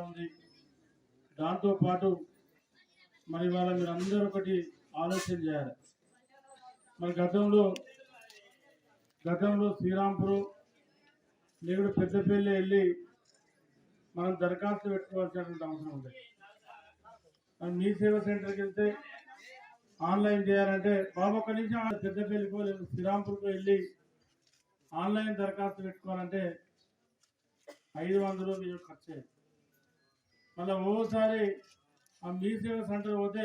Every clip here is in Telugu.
ఉంది దాంతో పాటు మరి వాళ్ళ మీరు అందరూ ఒకటి ఆలోచన చేయాలి. మరి గతంలో గతంలో శ్రీరాంపురం లేకుంటే పెద్దపల్లి వెళ్ళి మనం దరఖాస్తు పెట్టుకోవాల్సినటువంటి అవసరం ఉంది. మీ సేవ సెంటర్కి వెళ్తే ఆన్లైన్ చేయాలంటే బాబు ఒక్క నిమిషం పెద్దపల్లికో లేదా వెళ్ళి ఆన్లైన్ దరఖాస్తు పెట్టుకోవాలంటే ఐదు వందల రూపాయలు ఖర్చు అయ్యింది. మళ్ళీ ఓసారి ఆ మీ సేవ సెంటర్ పోతే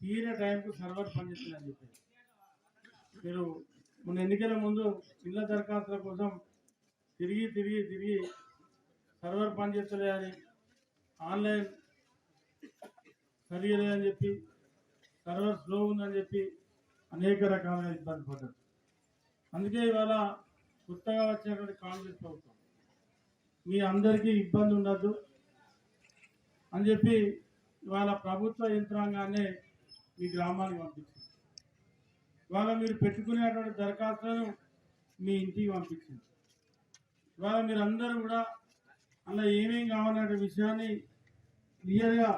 తీరే టైంకు సర్వర్ పనిచేస్తుందని చెప్పి మీరు మొన్న ఎన్నికల ముందు ఇళ్ళ దరఖాస్తుల కోసం తిరిగి తిరిగి తిరిగి సర్వర్ పనిచేస్తలే అని ఆన్లైన్ సరిగలే అని చెప్పి సర్వర్ స్లో ఉందని చెప్పి అనేక రకాలుగా ఇబ్బంది పడ్డారు. అందుకే ఇవాళ కొత్తగా వచ్చినటువంటి కాంగ్రెస్ ప్రభుత్వం మీ అందరికీ ఇబ్బంది ఉండదు అని చెప్పి ఇవాళ ప్రభుత్వ యంత్రాంగాన్ని మీ గ్రామానికి పంపించింది. ఇవాళ మీరు పెట్టుకునేటువంటి దరఖాస్తులను మీ ఇంటికి పంపించింది. ఇవాళ మీరు అందరూ కూడా అలా ఏమేం కావాలనే విషయాన్ని క్లియర్గా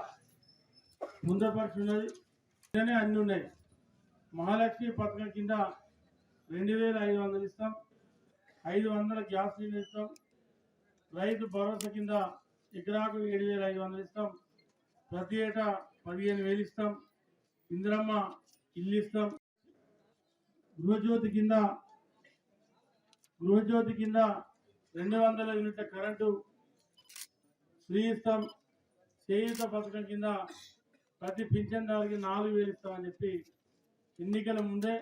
ముందపరుచున్నది. అన్నీ ఉన్నాయి. మహాలక్ష్మి పథకం కింద రెండు వేల ఐదు వందలు ఇస్తాం. ఐదు వందల గ్యాస్ సిలిండర్ ఇస్తాం. రైతు భరోసా కింద ఎకరాకు ఏడు వేల ఐదు వందలు ఇస్తాం. ప్రతి ఏటా పదిహేను వేలు ఇస్తాం. ఇందిరమ్మ ఇల్లు ఇస్తాం. గృహజ్యోతి కింద గృహజ్యోతి కింద రెండు వందల యూనిట్ల కరెంటు ఫ్రీ ఇస్తాం. చేయుత పథకం కింద ప్రతి పింఛన్దారుకి నాలుగు వేలు ఇస్తామని చెప్పి ఎన్నికల ముందే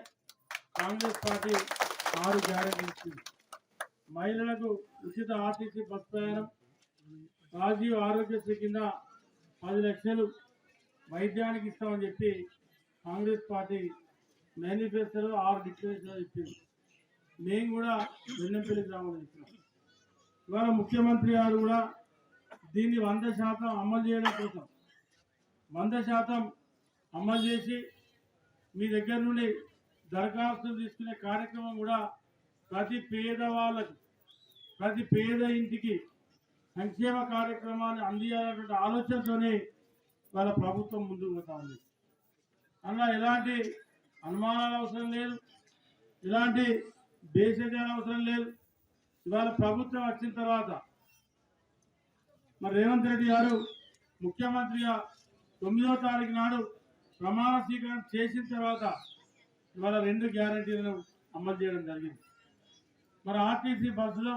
కాంగ్రెస్ పార్టీ ఆరు గ్యారెంటీ ఇచ్చింది. మహిళలకు ఉచిత ఆర్టీసీ బస్ ప్రయాణం రాజీవ్ ఆరోగ్యశ్రీ కింద పది లక్షలు వైద్యానికి ఇస్తామని చెప్పి కాంగ్రెస్ పార్టీ మేనిఫెస్టోలో ఆరు డిక్లరేషన్ ఇచ్చింది. మేము కూడా వెన్నెంపల్లి గ్రామంలో ఇచ్చినాం. ఇవాళ ముఖ్యమంత్రి గారు కూడా దీన్ని వంద శాతం అమలు చేయడం కోసం వంద శాతం అమలు చేసి మీ దగ్గర నుండి దరఖాస్తులు తీసుకునే కార్యక్రమం కూడా ప్రతి పేదవాళ్ళకు ప్రతి పేద ఇంటికి సంక్షేమ కార్యక్రమాన్ని అందించాలనేటువంటి ఆలోచనతోనే వాళ్ళ ప్రభుత్వం ముందుకు పోతా ఉంది. అలా ఎలాంటి అనుమానాలు అవసరం లేదు ఎలాంటి దేశజాలు అవసరం లేదు. ఇవాళ ప్రభుత్వం వచ్చిన తర్వాత మరి రేవంత్ రెడ్డి గారు ముఖ్యమంత్రిగా తొమ్మిదో తారీఖు నాడు ప్రమాణ స్వీకారం చేసిన తర్వాత ఇవాళ రెండు గ్యారంటీలను అమలు చేయడం జరిగింది. మరి ఆర్టీసీ బస్సులో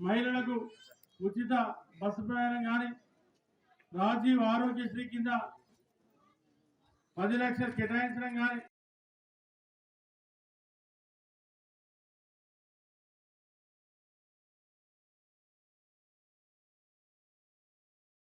మహిళలకు ఉచిత బస్సు ప్రయాణం కానీ రాజీవ్ ఆరోగ్యశ్రీ కింద పది లక్షలు కేటాయించడం కానీ